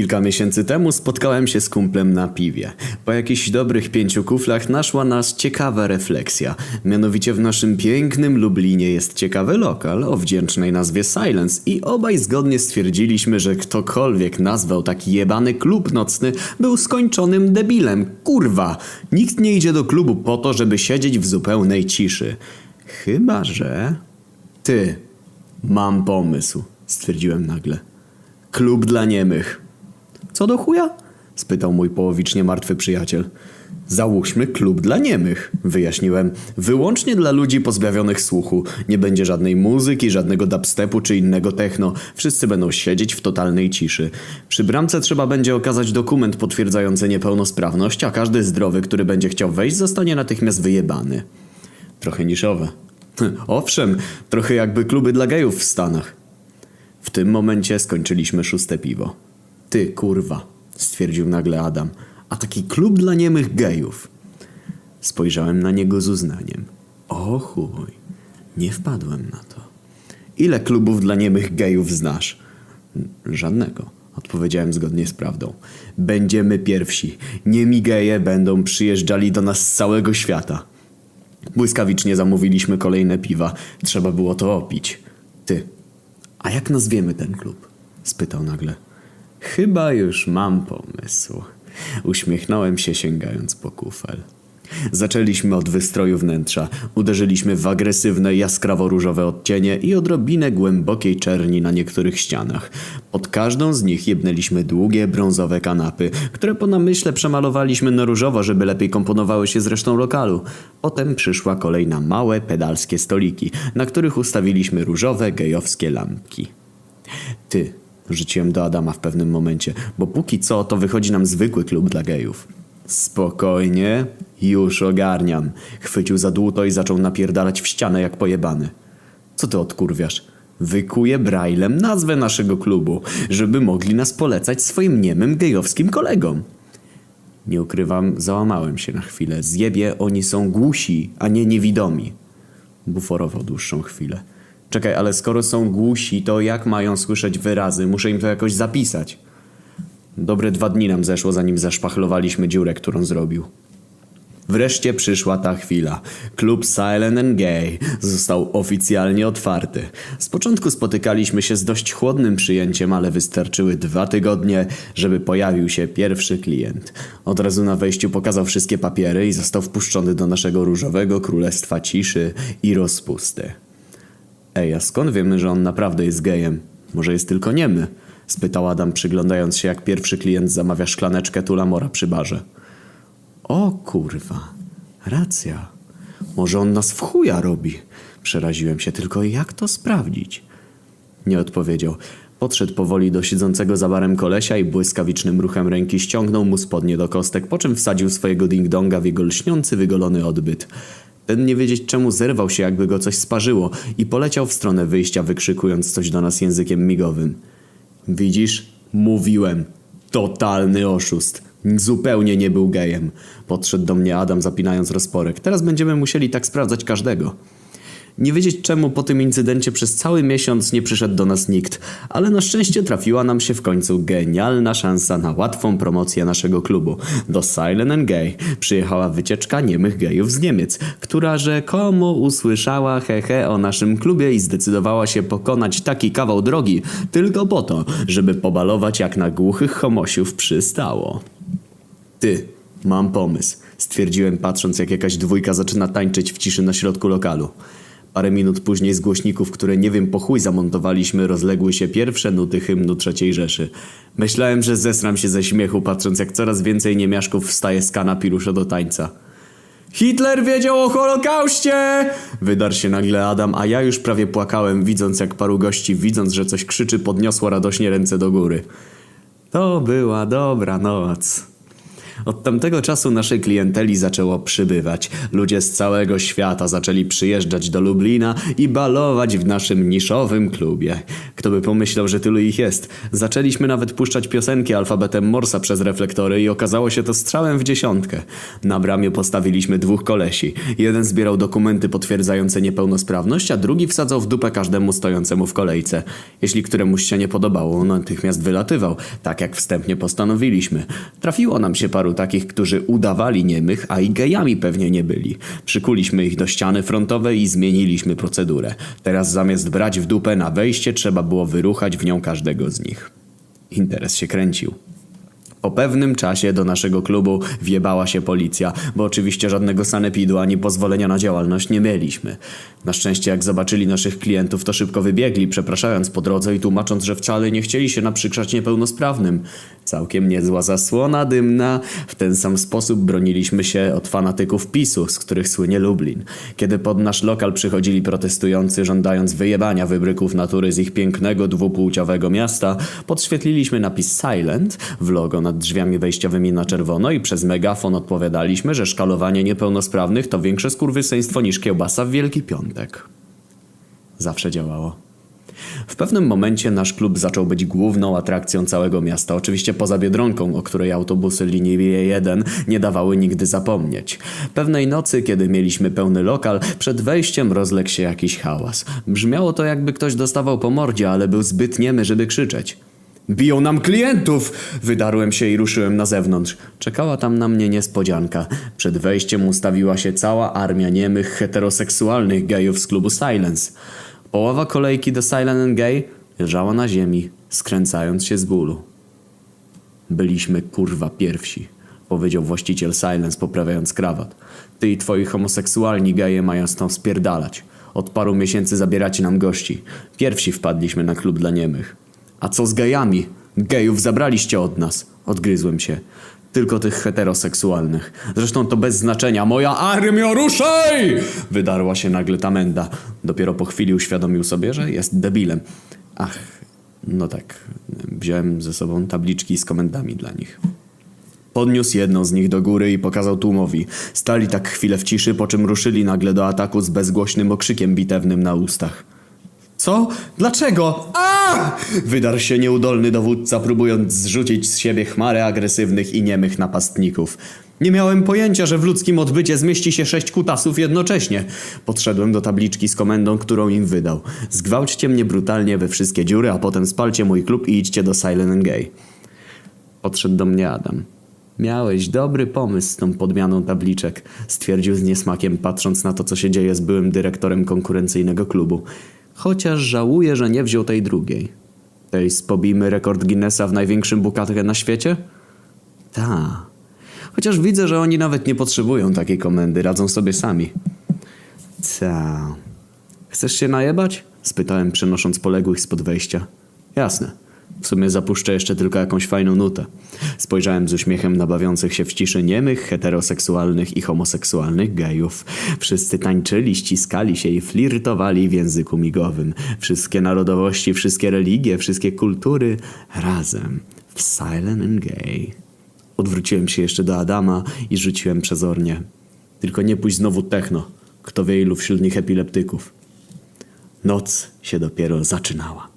Kilka miesięcy temu spotkałem się z kumplem na piwie. Po jakichś dobrych pięciu kuflach naszła nas ciekawa refleksja. Mianowicie w naszym pięknym Lublinie jest ciekawy lokal o wdzięcznej nazwie Silence i obaj zgodnie stwierdziliśmy, że ktokolwiek nazwał taki jebany klub nocny był skończonym debilem. Kurwa! Nikt nie idzie do klubu po to, żeby siedzieć w zupełnej ciszy. Chyba, że... Ty, mam pomysł, stwierdziłem nagle. Klub dla niemych. Co do chuja? spytał mój połowicznie martwy przyjaciel. Załóżmy klub dla niemych, wyjaśniłem. Wyłącznie dla ludzi pozbawionych słuchu. Nie będzie żadnej muzyki, żadnego dubstepu czy innego techno. Wszyscy będą siedzieć w totalnej ciszy. Przy bramce trzeba będzie okazać dokument potwierdzający niepełnosprawność, a każdy zdrowy, który będzie chciał wejść, zostanie natychmiast wyjebany. Trochę niszowe. Owszem, trochę jakby kluby dla gejów w Stanach. W tym momencie skończyliśmy szóste piwo. Ty, kurwa, stwierdził nagle Adam, a taki klub dla niemych gejów. Spojrzałem na niego z uznaniem. O chuj, nie wpadłem na to. Ile klubów dla niemych gejów znasz? Żadnego, odpowiedziałem zgodnie z prawdą. Będziemy pierwsi. Niemi geje będą przyjeżdżali do nas z całego świata. Błyskawicznie zamówiliśmy kolejne piwa. Trzeba było to opić. Ty, a jak nazwiemy ten klub? spytał nagle. Chyba już mam pomysł. Uśmiechnąłem się sięgając po kufel. Zaczęliśmy od wystroju wnętrza. Uderzyliśmy w agresywne, jaskrawo-różowe odcienie i odrobinę głębokiej czerni na niektórych ścianach. Pod każdą z nich jebnęliśmy długie, brązowe kanapy, które po namyśle przemalowaliśmy na różowo, żeby lepiej komponowały się z resztą lokalu. Potem przyszła kolej na małe, pedalskie stoliki, na których ustawiliśmy różowe, gejowskie lampki. Ty, rzuciłem do Adama w pewnym momencie, bo póki co to wychodzi nam zwykły klub dla gejów. Spokojnie, już ogarniam. Chwycił za dłuto i zaczął napierdalać w ścianę jak pojebany. Co ty odkurwiasz? Wykuję braillem nazwę naszego klubu, żeby mogli nas polecać swoim niemym gejowskim kolegom. Nie ukrywam, załamałem się na chwilę. Zjebie, oni są głusi, a nie niewidomi. Buforował dłuższą chwilę. Czekaj, ale skoro są głusi, to jak mają słyszeć wyrazy? Muszę im to jakoś zapisać. Dobre dwa dni nam zeszło, zanim zaszpachlowaliśmy dziurę, którą zrobił. Wreszcie przyszła ta chwila. Klub Silent and Gay został oficjalnie otwarty. Z początku spotykaliśmy się z dość chłodnym przyjęciem, ale wystarczyły dwa tygodnie, żeby pojawił się pierwszy klient. Od razu na wejściu pokazał wszystkie papiery i został wpuszczony do naszego różowego królestwa ciszy i rozpusty. Ej, a skąd wiemy, że on naprawdę jest gejem? Może jest tylko niemy? Spytał Adam, przyglądając się, jak pierwszy klient zamawia szklaneczkę tulamora przy barze. O kurwa, racja. Może on nas w chuja robi. Przeraziłem się, tylko jak to sprawdzić? Nie odpowiedział. Podszedł powoli do siedzącego za barem kolesia i błyskawicznym ruchem ręki ściągnął mu spodnie do kostek, po czym wsadził swojego ding-donga w jego lśniący, wygolony odbyt. Ten nie wiedzieć czemu zerwał się, jakby go coś sparzyło i poleciał w stronę wyjścia, wykrzykując coś do nas językiem migowym. Widzisz? Mówiłem. Totalny oszust. Zupełnie nie był gejem. Podszedł do mnie Adam zapinając rozporek. Teraz będziemy musieli tak sprawdzać każdego. Nie wiedzieć czemu po tym incydencie przez cały miesiąc nie przyszedł do nas nikt, ale na szczęście trafiła nam się w końcu genialna szansa na łatwą promocję naszego klubu. Do Silent and Gay przyjechała wycieczka niemych gejów z Niemiec, która rzekomo usłyszała hehe o naszym klubie i zdecydowała się pokonać taki kawał drogi tylko po to, żeby pobalować jak na głuchych homosiów przystało. Ty, mam pomysł, stwierdziłem patrząc jak jakaś dwójka zaczyna tańczyć w ciszy na środku lokalu. Parę minut później z głośników, które nie wiem po chuj zamontowaliśmy, rozległy się pierwsze nuty hymnu III Rzeszy. Myślałem, że zesram się ze śmiechu, patrząc jak coraz więcej niemiaszków wstaje z kanap rusza do tańca. Hitler wiedział o Holokauście! Wydarł się nagle Adam, a ja już prawie płakałem, widząc jak paru gości, widząc, że coś krzyczy, podniosło radośnie ręce do góry. To była dobra noc. Od tamtego czasu naszej klienteli zaczęło przybywać. Ludzie z całego świata zaczęli przyjeżdżać do Lublina i balować w naszym niszowym klubie. Kto by pomyślał, że tylu ich jest. Zaczęliśmy nawet puszczać piosenki alfabetem Morsa przez reflektory i okazało się to strzałem w dziesiątkę. Na bramie postawiliśmy dwóch kolesi. Jeden zbierał dokumenty potwierdzające niepełnosprawność, a drugi wsadzał w dupę każdemu stojącemu w kolejce. Jeśli któremuś się nie podobało, on natychmiast wylatywał, tak jak wstępnie postanowiliśmy. Trafiło nam się paru takich, którzy udawali niemych, a i gejami pewnie nie byli. Przykuliśmy ich do ściany frontowej i zmieniliśmy procedurę. Teraz zamiast brać w dupę na wejście, trzeba było wyruchać w nią każdego z nich. Interes się kręcił. Po pewnym czasie do naszego klubu wjebała się policja, bo oczywiście żadnego sanepidu ani pozwolenia na działalność nie mieliśmy. Na szczęście jak zobaczyli naszych klientów, to szybko wybiegli, przepraszając po drodze i tłumacząc, że wcale nie chcieli się naprzykrzać niepełnosprawnym. Całkiem niezła zasłona dymna. W ten sam sposób broniliśmy się od fanatyków PiSu, z których słynie Lublin. Kiedy pod nasz lokal przychodzili protestujący, żądając wyjebania wybryków natury z ich pięknego, dwupłciowego miasta, podświetliliśmy napis Silent w logo nad drzwiami wejściowymi na czerwono i przez megafon odpowiadaliśmy, że szkalowanie niepełnosprawnych to większe skurwysyństwo niż kiełbasa w Wielki Piątek. Zawsze działało. W pewnym momencie nasz klub zaczął być główną atrakcją całego miasta, oczywiście poza Biedronką, o której autobusy linii B1 nie dawały nigdy zapomnieć. Pewnej nocy, kiedy mieliśmy pełny lokal, przed wejściem rozległ się jakiś hałas. Brzmiało to jakby ktoś dostawał po mordzie, ale był zbyt niemy, żeby krzyczeć. Biją nam klientów! Wydarłem się i ruszyłem na zewnątrz. Czekała tam na mnie niespodzianka. Przed wejściem ustawiła się cała armia niemych, heteroseksualnych gejów z klubu Silence. Połowa kolejki do Silent and Gay leżała na ziemi, skręcając się z bólu. Byliśmy kurwa pierwsi, powiedział właściciel Silence poprawiając krawat. Ty i twoi homoseksualni geje mają stąd spierdalać. Od paru miesięcy zabieracie nam gości. Pierwsi wpadliśmy na klub dla niemych. A co z gejami? Gejów zabraliście od nas. Odgryzłem się. Tylko tych heteroseksualnych. Zresztą to bez znaczenia. Moja armio, ruszaj! Wydarła się nagle ta menda. Dopiero po chwili uświadomił sobie, że jest debilem. Ach, no tak. Wziąłem ze sobą tabliczki z komendami dla nich. Podniósł jedną z nich do góry i pokazał tłumowi. Stali tak chwilę w ciszy, po czym ruszyli nagle do ataku z bezgłośnym okrzykiem bitewnym na ustach. Co? Dlaczego? A! Wydarł się nieudolny dowódca, próbując zrzucić z siebie chmarę agresywnych i niemych napastników. Nie miałem pojęcia, że w ludzkim odbycie zmieści się sześć kutasów jednocześnie. Podszedłem do tabliczki z komendą, którą im wydał. Zgwałćcie mnie brutalnie we wszystkie dziury, a potem spalcie mój klub i idźcie do Silent and Gay. Podszedł do mnie Adam. Miałeś dobry pomysł z tą podmianą tabliczek, stwierdził z niesmakiem, patrząc na to, co się dzieje z byłym dyrektorem konkurencyjnego klubu. Chociaż żałuję, że nie wziął tej drugiej. Tej z pobijmy rekord Guinnessa w największym bukatkę na świecie? Ta. Chociaż widzę, że oni nawet nie potrzebują takiej komendy, radzą sobie sami. Ta. Chcesz się najebać? Spytałem, przenosząc poległych spod wejścia. Jasne. W sumie zapuszczę jeszcze tylko jakąś fajną nutę. Spojrzałem z uśmiechem na bawiących się w ciszy niemych, heteroseksualnych i homoseksualnych gejów. Wszyscy tańczyli, ściskali się i flirtowali w języku migowym. Wszystkie narodowości, wszystkie religie, wszystkie kultury razem w Silent and Gay. Odwróciłem się jeszcze do Adama i rzuciłem przezornie. Tylko nie pójść znowu techno. Kto wie ilu wśród nich epileptyków. Noc się dopiero zaczynała.